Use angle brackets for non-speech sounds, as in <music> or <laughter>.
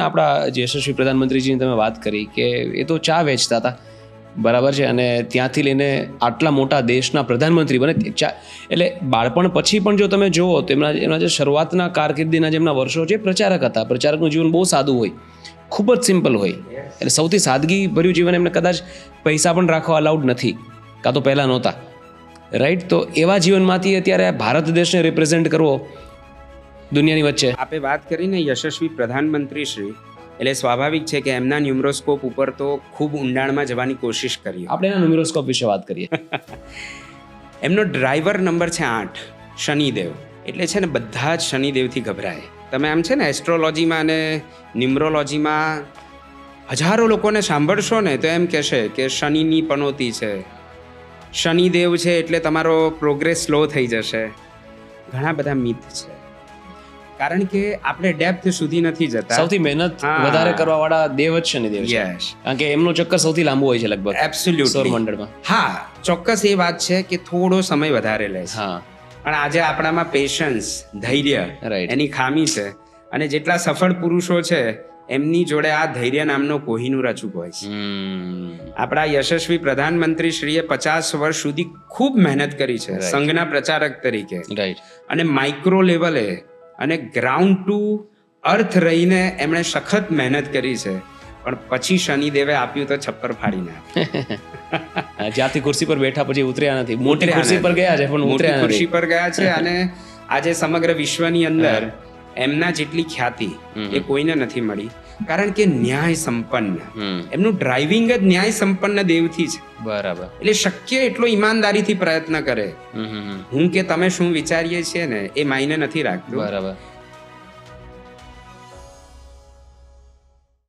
ને આપણા જે યશસ્વી પ્રધાનમંત્રીજીની તમે વાત કરી કે એ તો ચા વેચતા હતા. બરાબર છે? અને ત્યાંથી લઈને આટલા મોટા દેશના પ્રધાનમંત્રી બને. ચા એટલે બાળપણ પછી પણ જો તમે જુઓ તો એમના એમના જે શરૂઆતના કારકિર્દીના જેમના વર્ષો છે પ્રચારક હતા. પ્રચારકનું જીવન બહુ સાદું હોય. ખૂબ જ સિમ્પલ હોય. એટલે સૌથી સાદગી ભર્યું જીવન એમને કદાચ પૈસા પણ રાખવા અલાઉડ નથી. કાં તો પહેલાં નહોતા. રાઈટ? તો એવા જીવનમાંથી અત્યારે ભારત દેશને રિપ્રેઝેન્ટ કરવો દુનિયાની વચ્ચે. આપે વાત કરીને યશસ્વી પ્રધાનમંત્રી શ્રી એટલે સ્વાભાવિક છે કે એમના ન્યુમરોસ્કોપ ઉપર તો ખૂબ ઊંડાણમાં જવાની કોશિશ કરી. આપણે એના ન્યુમરોસ્કોપ વિશે વાત કરીએ. <laughs> એમનો ડ્રાઈવર નંબર છે આઠ શનિદેવ. એટલે છે ને બધા જ શનિદેવથી ગભરાય. તમે આમ છે ને એસ્ટ્રોલોજીમાં અને ન્યુમરોલોજીમાં હજારો લોકોને સાંભળશો ને તો એમ કહેશે કે શનિની પનોતી છે. શનિદેવ છે એટલે તમારો પ્રોગ્રેસ સ્લો થઈ જશે. ઘણા બધા મિથ છે. કારણ કે આપણે ડેપ્થ સુધી નથી જતા. સૌથી મહેનત વધારે કરવા વાળા દેવ જ શનિદેવ છે. કારણ કે એમનો ચક્કર સૌથી લાંબો હોય છે લગભગ એબ્સોલ્યુટ સૌરમંડળમાં હા ચોક્કસ એ વાત છે કે થોડો સમય વધારે લે છે. હા. પણ આજે આપણામાં પેશન્સ ધૈર્ય એની ખામી છે. અને જેટલા સફળ પુરુષો છે એમની જોડે આ ધૈર્ય નામનો કોહિનૂર અચૂક હોય છે. આપણા યશસ્વી પ્રધાનમંત્રી શ્રીએ પચાસ વર્ષ સુધી ખૂબ મહેનત કરી છે. સંઘના પ્રચારક તરીકે. રાઈટ અને માઇક્રો લેવલે અને ગ્રાઉન્ડ ટુ અર્થ રહીને એમણે સખત મહેનત કરી છે. પણ પછી શનિદેવે આપ્યું તો છપ્પર ફાડીને <laughs> જ્યાંથી ખુરશી પર બેઠા પછી ઉતર્યા નથી. મોટી ખુરશી પર ગયા છે પણ મોટી ખુરશી પર ગયા છે અને આજે સમગ્ર વિશ્વની અંદર એમના જેટલી ખ્યાતિ એ કોઈને નથી મળી. કારણ કે ન્યાય સંપન્ન. એમનું ડ્રાઇવિંગ જ ન્યાય સંપન્ન દેવથી છે. બરાબર. એટલે શક્ય એટલો ઈમાનદારીથી પ્રયત્ન કરે. હું કે તમે શું વિચારીએ છીએ ને એ માયને નથી રાખતું. બરાબર.